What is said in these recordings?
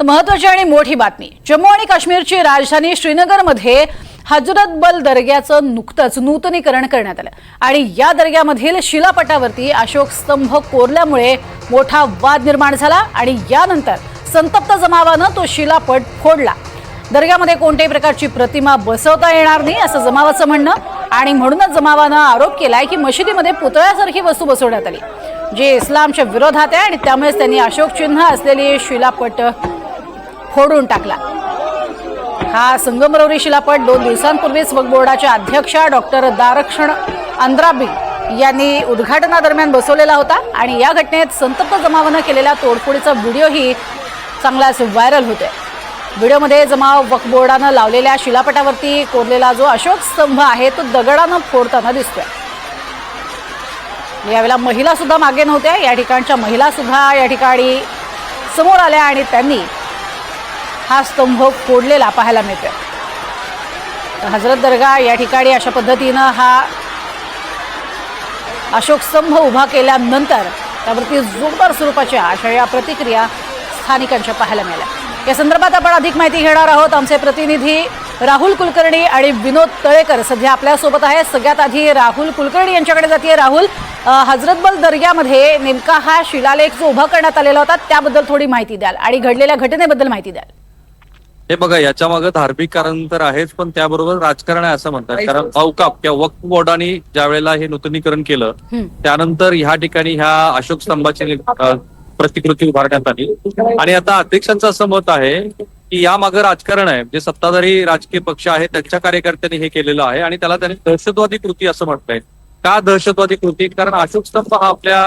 तर महत्वाची आणि मोठी बातमी. जम्मू आणि काश्मीरची राजधानी श्रीनगरमध्ये हजरत बल दर्ग्याचं नुकतंच नूतनीकरण करण्यात आलं. आणि या दर्ग्यामधील शिलापटावरती अशोक स्तंभ कोरल्यामुळे मोठा वाद निर्माण झाला आणि यानंतर संतप्त जमावानं तो शिलापट फोडला. दर्ग्यामध्ये कोणत्याही प्रकारची प्रतिमा बसवता येणार नाही असं जमावाचं म्हणणं आणि म्हणूनच जमावानं आरोप केलाय की मशिदीमध्ये पुतळ्यासारखी वस्तू बसवण्यात आली. जे इस्लामच्या विरोधात आहे आणि त्यामुळेच त्यांनी अशोक चिन्ह असलेली शिलापट फोडून टाकला. हा संगमरवरी शिलापट दोन दिवसांपूर्वीच वक्फ बोर्डाच्या अध्यक्षा डॉक्टर दारक्षण अंद्राबी यांनी उद्घाटनादरम्यान बसवलेला होता आणि या घटनेत संतप्त जमावानं केलेल्या तोडफोडीचा व्हिडिओही चांगलाच व्हायरल होतोय. व्हिडिओमध्ये जमाव वक्फ बोर्डानं लावलेल्या शिलापटावरती कोरलेला जो अशोक स्तंभ आहे तो दगडानं फोडताना दिसतोय. यावेळेला महिला सुद्धा मागे नव्हत्या. या ठिकाणच्या महिला सुद्धा या ठिकाणी समोर आल्या आणि त्यांनी हा स्तंभ फोडलेला पाहायला मिळतोय. हजरत दर्गा या ठिकाणी अशा पद्धतीनं हा अशोक स्तंभ उभा केल्यानंतर त्यावरती जोरदार स्वरूपाच्या अशा या प्रतिक्रिया स्थानिकांच्या पाहायला मिळाल्या. या संदर्भात आपण अधिक माहिती घेणार आहोत. आमचे प्रतिनिधी राहुल कुलकर्णी आणि विनोद तळेकर सध्या आपल्यासोबत आहे सगळ्यात आधी राहुल कुलकर्णी यांच्याकडे जाते राहुल हजरतबल दर्ग्यामध्ये नेमका हा शिलालेख जो उभा करण्यात आलेला होता त्याबद्दल थोडी माहिती द्याल आणि घडलेल्या घटनेबद्दल माहिती द्याल. हे बघा याच्या मागे धार्मिक कारण तर आहेच पण त्याबरोबर राजकारण आहे असं म्हणतात. कारण अवकाप किंवा वक्फ बोर्डाने ज्या वेळेला हे नूतनीकरण केलं. त्यानंतर ह्या ठिकाणी ह्या अशोक स्तंभाची प्रतिकृती उभारण्यात आली. आणि आता अध्यक्षांचं असं मत आहे की या मागे राजकारण आहे. जे सत्ताधारी राजकीय पक्ष आहे त्यांच्या कार्यकर्त्यांनी हे केलेलं आहे आणि त्याला त्यांनी दहशतवादी कृती असं म्हटलंय. का दहशतवादी कृती? कारण अशोक स्तंभ हा आपल्या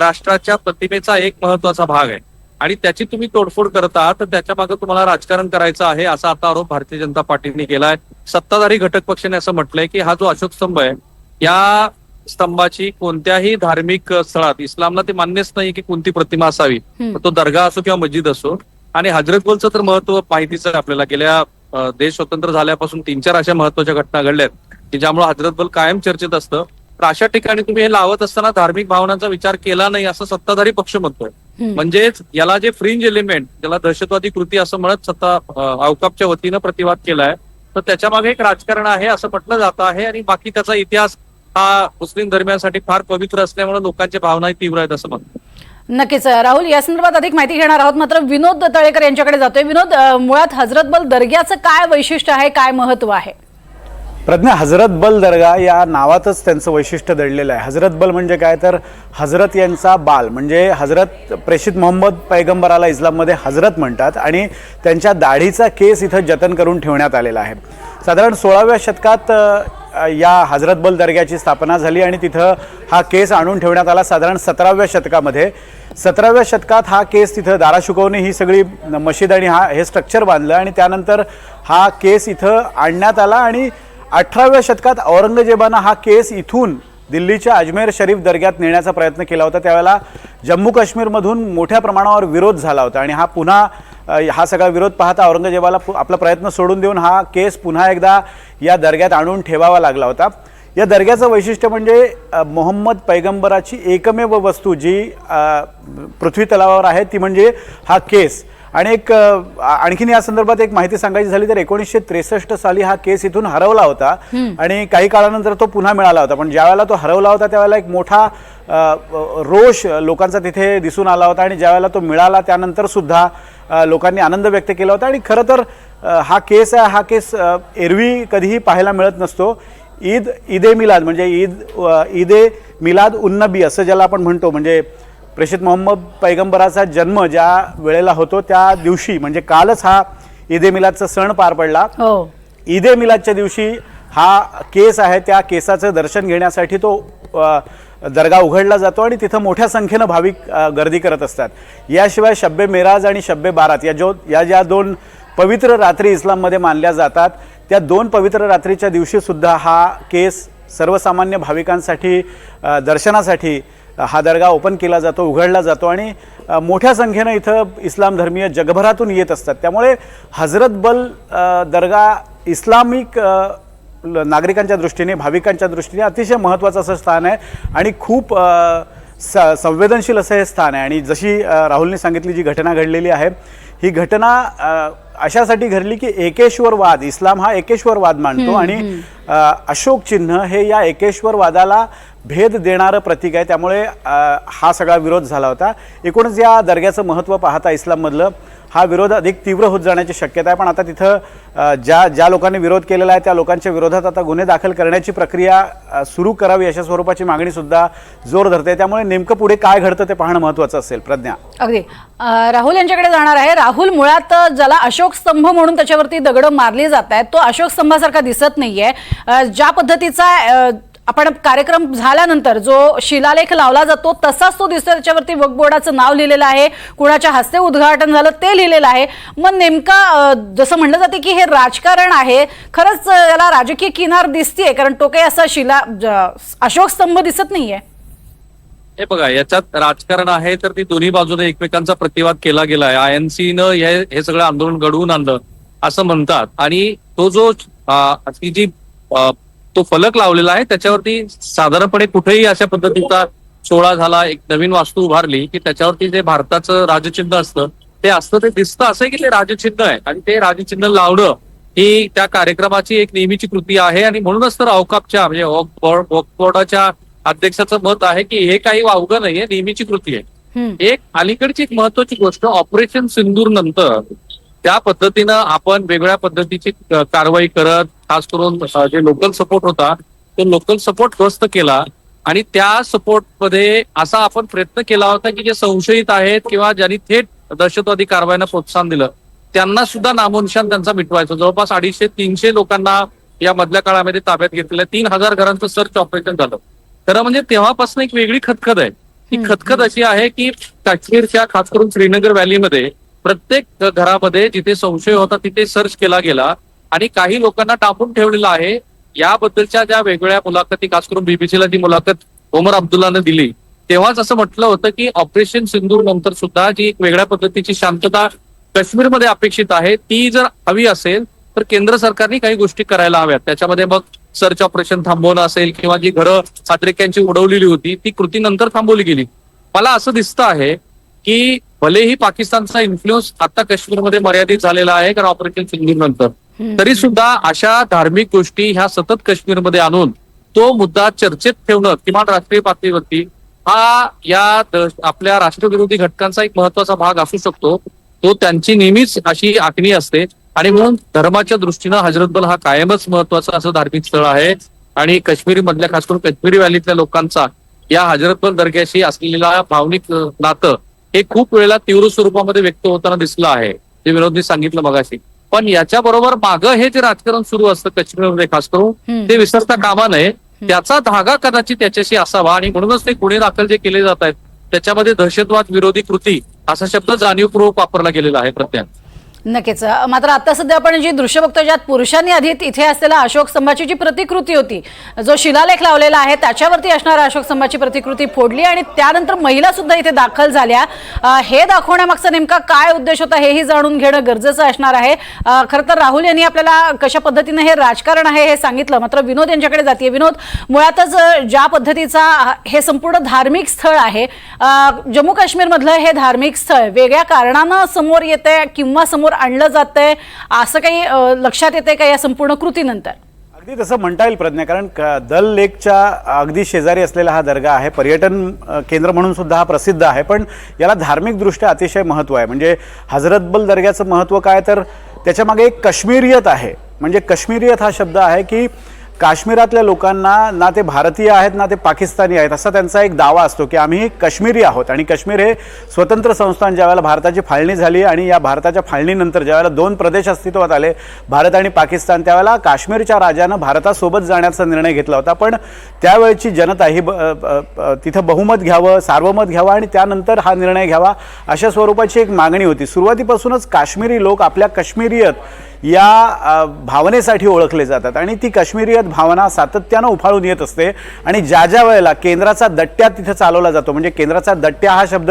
राष्ट्राच्या प्रतिमेचा एक महत्त्वाचा भाग आहे. आणि त्याची तुम्ही तोडफोड करता तर त्याच्यामागे तुम्हाला राजकारण करायचं आहे असा आता आरोप भारतीय जनता पार्टीने केलाय सत्ताधारी घटक पक्षाने असं म्हटलंय की हा जो अशोक स्तंभ आहे या स्तंभाची कोणत्याही धार्मिक स्थळात इस्लामला ते मान्यच नाही की कोणती प्रतिमा असावी. तो दर्गा असो किंवा मस्जिद असो आणि हजरत बलचं तर महत्त्व माहितीच आहे आपल्याला गेल्या देश स्वतंत्र झाल्यापासून तीन चार अशा महत्त्वाच्या घटना घडल्यात की ज्यामुळे हजरत बल कायम चर्चेत असतं तर अशा ठिकाणी तुम्ही हे लावत असताना धार्मिक भावनांचा विचार केला नाही असं सत्ताधारी पक्ष म्हणतोय. म्हणजेच याला जे फ्रिंज एलिमेंट ज्याला दहशतवादी कृती असं म्हणत सत्ता अं, अवकापच्या वतीनं प्रतिवाद केलाय तर त्याच्यामागे एक राजकारण आहे असं म्हटलं जात आहे आणि बाकी त्याचा इतिहास हा मुस्लिम धर्मियांसाठी फार पवित्र असल्यामुळे लोकांच्या भावनाही तीव्र आहेत असं म्हणतो नक्कीच राहुल या संदर्भात अधिक माहिती घेणार आहोत. मात्र विनोद तळेकर यांच्याकडे जातोय. विनोद मुळात हजरतबल दर्ग्याचं काय वैशिष्ट्य आहे काय महत्त्व आहे? प्रज्ञा हजरत बल दर्गा या नावातच त्यांचं वैशिष्ट्य दडलेलं आहे. हजरत बल म्हणजे काय? तर हजरत यांचा बाल म्हणजे हजरत प्रेषित मोहम्मद पैगंबराला इस्लाममध्ये हजरत म्हणतात आणि त्यांच्या दाढीचा केस इथं जतन करून ठेवण्यात आलेला आहे. साधारण सोळाव्या शतकात या हजरत बल दर्ग्याची स्थापना झाली आणि तिथं हा केस आणून ठेवण्यात आला. साधारण सतराव्या शतकामध्ये. सतराव्या शतकात हा केस तिथं दारा शुकवणे ही सगळी मशीद आणि हा हे स्ट्रक्चर बांधलं आणि त्यानंतर हा केस इथं आणण्यात आला आणि अठराव्या शतकात औरंगजेबानं हा केस इथून दिल्लीच्या अजमेर शरीफ दर्ग्यात नेण्याचा प्रयत्न केला होता. त्यावेळेला जम्मू काश्मीरमधून मोठ्या प्रमाणावर विरोध झाला होता आणि हा पुन्हा हा सगळा विरोध पाहता औरंगजेबाला पु- आपला प्रयत्न सोडून देऊन हा केस पुन्हा एकदा या दर्ग्यात आणून ठेवावा लागला होता. या दर्ग्याचं वैशिष्ट्य म्हणजे मोहम्मद पैगंबराची एकमेव वस्तू जी पृथ्वी तलावावर आहे ती म्हणजे हा केस. आणि एक आणखीन या संदर्भात एक माहिती सांगायची झाली तर एकोणीसशे त्रेसष्ट साली हा केस इथून हरवला होता. आणि काही काळानंतर तो पुन्हा मिळाला होता. पण ज्यावेळेला तो हरवला होता त्यावेळेला एक मोठा रोष लोकांचा तिथे दिसून आला होता. आणि ज्यावेळेला तो मिळाला त्यानंतर सुद्धा लोकांनी आनंद व्यक्त केला होता. आणि खरं तर हा केस आहे हा केस एरवी कधीही पाहायला मिळत नसतो. ईद ईद मिलाद म्हणजे ईद ईद मिलाद उन्नबी असं ज्याला आपण म्हणतो. म्हणजे प्रेषित मोहम्मद पैगंबराचा जन्म ज्या वेळेला होतो त्या दिवशी म्हणजे कालच हा ईद मिलादचा सण पार पडला. हो. ईद मिलादच्या दिवशी हा केस आहे त्या केसाचं दर्शन घेण्यासाठी तो दर्गा उघडला जातो आणि तिथं मोठ्या संख्येनं भाविक गर्दी करत असतात. याशिवाय शब्बे मेराज आणि शब्बे बारात या जो या ज्या दोन पवित्र रात्री इस्लाममध्ये मानल्या जातात त्या दोन पवित्र रात्रीच्या दिवशी सुद्धा हा केस सर्वसामान्य भाविकांसाठी दर्शनासाठी हा दर्गा ओपन केला जातो उघडला जातो आणि मोठ्या संख्येनं इथं इस्लाम धर्मीय जगभरातून येत असतात. त्यामुळे हजरत बल दर्गा इस्लामिक नागरिकांच्या दृष्टीने भाविकांच्या दृष्टीने अतिशय महत्त्वाचं असं स्थान आहे आणि खूप स संवेदनशील असं हे स्थान आहे. आणि जशी राहुलने सांगितली जी घटना घडलेली आहे ही घटना अशासाठी घडली की एकेश्वरवाद इस्लाम हा एकेश्वरवाद मानतो आणि अशोक चिन्ह हे या एकेश्वरवादाला भेद देणारं प्रतीक आहे. त्यामुळे हा सगळा विरोध झाला होता. एकूणच या दर्ग्याचं महत्त्व पाहता इस्लाममधलं हा विरोध अधिक तीव्र होत जाण्याची शक्यता आहे. पण आता तिथं ज्या ज्या लोकांनी विरोध केलेला आहे त्या लोकांच्या विरोधात आता गुन्हे दाखल करण्याची प्रक्रिया सुरू करावी अशा स्वरूपाची मागणीसुद्धा जोर धरते. त्यामुळे नेमकं पुढे काय घडतं ते पाहणं महत्त्वाचं असेल. प्रज्ञा. अगदी. राहुल यांच्याकडे जाणार आहे. राहुल मुळात ज्याला अशोक स्तंभ म्हणून त्याच्यावरती दगडं मारली जात आहेत तो अशोक स्तंभासारखा दिसत नाहीये. आहे ज्या पद्धतीचा आपण कार्यक्रम झाल्यानंतर जो शिलालेख लावला जातो तसाच तो दिसतो त्याच्यावरती वक्फ बोर्डाचं नाव लिहिलेलं आहे. कुणाच्या हस्ते उद्घाटन झालं ते लिहिलेलं आहे. मग नेमका जसं म्हणलं जाते की हे राजकारण आहे खरंच याला राजकीय किनार दिसतीये कारण तो काही असा शिला अशोक स्तंभ दिसत नाहीये. हे बघा याच्यात राजकारण आहे तर ती दोन्ही बाजूने एकमेकांचा प्रतिवाद केला गेला आहे. आय एन सीनं हे हे सगळं आंदोलन घडवून आणलं असं म्हणतात. आणि तो जो ती जी तो फलक लावलेला आहे. त्याच्यावरती साधारणपणे कुठेही अशा पद्धतीचा सोहळा झाला एक नवीन वास्तू उभारली की त्याच्यावरती जे भारताचं राजचिन्ह असतं ते असतं ते दिसतं असं की ते राजचिन्ह आहे. आणि ते राजचिन्ह लावणं ही त्या कार्यक्रमाची एक नेहमीची कृती आहे. आणि म्हणूनच तर अवकापच्या म्हणजे वक्फ बोर्ड- वक्फ बोर्डाच्या अध्यक्षाचं मत आहे की हे काही वावगं नाहीये नेहमीची कृती आहे. एक अलीकडची एक महत्वाची गोष्ट ऑपरेशन सिंदूर नंतर त्या पद्धतीनं आपण वेगळ्या पद्धतीची कारवाई करत खास करून जे लोकल सपोर्ट होता तो लोकल सपोर्ट ध्वस्त केला. आणि त्या सपोर्टमध्ये असा आपण प्रयत्न केला होता की जे संशयित आहेत किंवा ज्यांनी थेट दहशतवादी कारवायांना प्रोत्साहन दिलं त्यांना सुद्धा नामोनिशान त्यांचा मिटवायचं. जवळपास अडीचशे तीनशे लोकांना या मधल्या काळामध्ये ताब्यात घेतलेलं तीन हजार घरांचं सर्च ऑपरेशन झालं. खरं म्हणजे तेव्हापासून एक वेगळी खतखत आहे. ती खतखत अशी आहे की काश्मीरच्या खास करून श्रीनगर व्हॅलीमध्ये प्रत्येक घरामध्ये जिथे संशय होता तिथे सर्च केला गेला. आणि काही लोकांना टाकून ठेवलेलं आहे. याबद्दलच्या ज्या वेगवेगळ्या मुलाखती खास करून बीबीसीला जी मुलाखत ओमर अब्दुल्लानं दिली तेव्हाच असं म्हटलं होतं की ऑपरेशन सिंधूर नंतर सुद्धा जी एक वेगळ्या पद्धतीची शांतता काश्मीरमध्ये अपेक्षित आहे ती जर हवी असेल तर केंद्र सरकारने काही गोष्टी करायला हव्यात. त्याच्यामध्ये मग सर्च ऑपरेशन थांबवणं असेल किंवा जी घरं सात्रिक्यांची उडवलेली होती ती कृती नंतर थांबवली गेली. मला असं दिसतं आहे की भलेही पाकिस्तानचा इन्फ्लुएन्स आता काश्मीरमध्ये मर्यादित झालेला आहे कारण ऑपरेशन सिंदूर नंतर. तरी सुद्धा अशा धार्मिक गोष्टी ह्या सतत काश्मीरमध्ये आणून तो मुद्दा चर्चेत ठेवणं किमान राष्ट्रीय पातळीवरती हा या आपल्या राष्ट्रविरोधी घटकांचा एक महत्त्वाचा भाग असू शकतो. तो त्यांची नेहमीच अशी आखणी असते. आणि म्हणून धर्माच्या दृष्टीनं हजरतबल हा कायमच महत्त्वाचा असं धार्मिक स्थळ आहे. आणि काश्मीरी मधल्या खास करून काश्मीरी व्हॅलीतल्या लोकांचा या हजरतबल दर्ग्याशी असलेला भावनिक नातं हे खूप वेळेला तीव्र स्वरूपामध्ये व्यक्त होताना दिसलं आहे. जे विनोदनी सांगितलं मगाशी. पण याच्या बरोबर मागं हे जे राजकारण सुरू असतं काश्मीरमध्ये खास करून. ते विसरता कामा नये. त्याचा धागा कदाचित त्याच्याशी असावा आणि म्हणूनच ते गुन्हे दाखल जे केले जात आहेत त्याच्यामध्ये दहशतवाद विरोधी कृती असा शब्द जाणीवपूर्वक वापरला गेलेला आहे प्रत्यान नक्कीच. मात्र आता सध्या आपण जी दृश्य बघतो ज्यात पुरुषांनी आधी तिथे असलेला अशोक स्तंभाची जी प्रतिकृती होती जो शिलालेख लावलेला आहे त्याच्यावरती असणाऱ्या अशोक स्तंभाची प्रतिकृती फोडली आणि त्यानंतर महिला सुद्धा इथे दाखल झाल्या. हे दाखवण्यामागचा नेमका काय उद्देश होता हेही जाणून घेणं गरजेचं असणार आहे. खरं तर राहुल यांनी आपल्याला कशा पद्धतीने हे राजकारण आहे हे सांगितलं. मात्र विनोद यांच्याकडे जाते विनोद. मुळातच ज्या पद्धतीचा हे संपूर्ण धार्मिक स्थळ आहे जम्मू काश्मीरमधलं हे धार्मिक स्थळ वेगळ्या कारणानं समोर येतंय किंवा समोर आणलं जातंय. असं काही लक्षात येतंय का या संपूर्ण कृतीनंतर? अगदी तसं म्हणता येईल प्रज्ञा कारण क- दल लेकच्या अगदी शेजारी असलेला हा दर्गा आहे. पर्यटन केंद्र म्हणून सुद्धा हा प्रसिद्ध आहे. पण याला धार्मिकदृष्ट्या अतिशय महत्त्व आहे. म्हणजे हजरतबल दर्ग्याचं महत्त्व काय? तर त्याच्यामागे एक काश्मीरियत आहे. म्हणजे काश्मीरियत हा शब्द आहे की काश्मीरातल्या लोकांना ना ते भारतीय आहेत ना ते पाकिस्तानी आहेत असा त्यांचा एक दावा असतो की आम्ही काश्मीरी आहोत. आणि काश्मीर हे स्वतंत्र संस्थान ज्यावेळेला भारताची फाळणी झाली आणि या भारताच्या फाळणीनंतर ज्यावेळेला दोन प्रदेश अस्तित्वात आले भारत आणि पाकिस्तान त्यावेळेला काश्मीरच्या राजानं भारतासोबत जाण्याचा निर्णय घेतला होता. पण त्यावेळची जनता ही ब- तिथं बहुमत घ्यावं सार्वमत घ्यावं आणि त्यानंतर हा निर्णय घ्यावा अशा स्वरूपाची एक मागणी होती. सुरुवातीपासूनच काश्मीरी लोक आपल्या काश्मीरीयत या भावनेसाठी ओळखले जातात. आणि ती काश्मीरियत भावना सातत्यानं उफाळून येत असते. आणि ज्या ज्या वेळेला केंद्राचा दट्ट्या तिथं चालवला जातो म्हणजे केंद्राचा दट्ट्या हा शब्द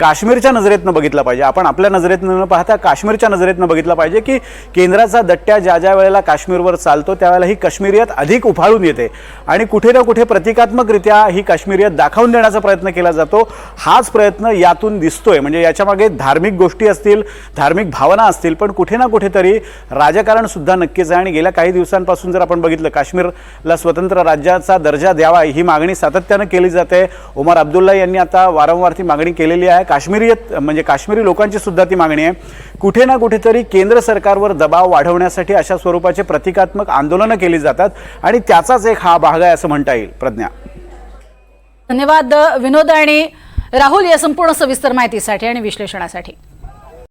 काश्मीरच्या नजरेतनं बघितला पाहिजे. आपण आपल्या नजरेतनं न पाहता काश्मीरच्या नजरेतनं बघितलं पाहिजे की केंद्राचा दट्ट्या ज्या ज्या वेळेला काश्मीरवर चालतो त्यावेळेला ही काश्मीरियत अधिक उफाळून येते. आणि कुठे ना कुठे प्रतिकात्मकरित्या ही काश्मीरियत दाखवून देण्याचा प्रयत्न केला जातो. हाच प्रयत्न यातून दिसतोय. म्हणजे याच्यामागे धार्मिक गोष्टी असतील धार्मिक भावना असतील पण कुठे ना कुठेतरी राजकारण सुद्धा नक्कीच आहे. आणि गेल्या काही दिवसांपासून जर आपण बघितलं काश्मीरला स्वतंत्र राज्याचा दर्जा द्यावा ही मागणी सातत्यानं केली जाते. उमर अब्दुल्ला यांनी आता वारंवार ती मागणी केलेली आहे. काश्मीरीयत म्हणजे काश्मीरी लोकांची सुद्धा ती मागणी आहे. कुठे ना कुठेतरी केंद्र सरकारवर दबाव वाढवण्यासाठी अशा स्वरूपाचे प्रतिकात्मक आंदोलनं केली जातात. आणि त्याचाच एक हा भाग आहे असं म्हणता येईल. प्रज्ञा. धन्यवाद विनोद आणि राहुल या संपूर्ण सविस्तर माहितीसाठी आणि विश्लेषणासाठी.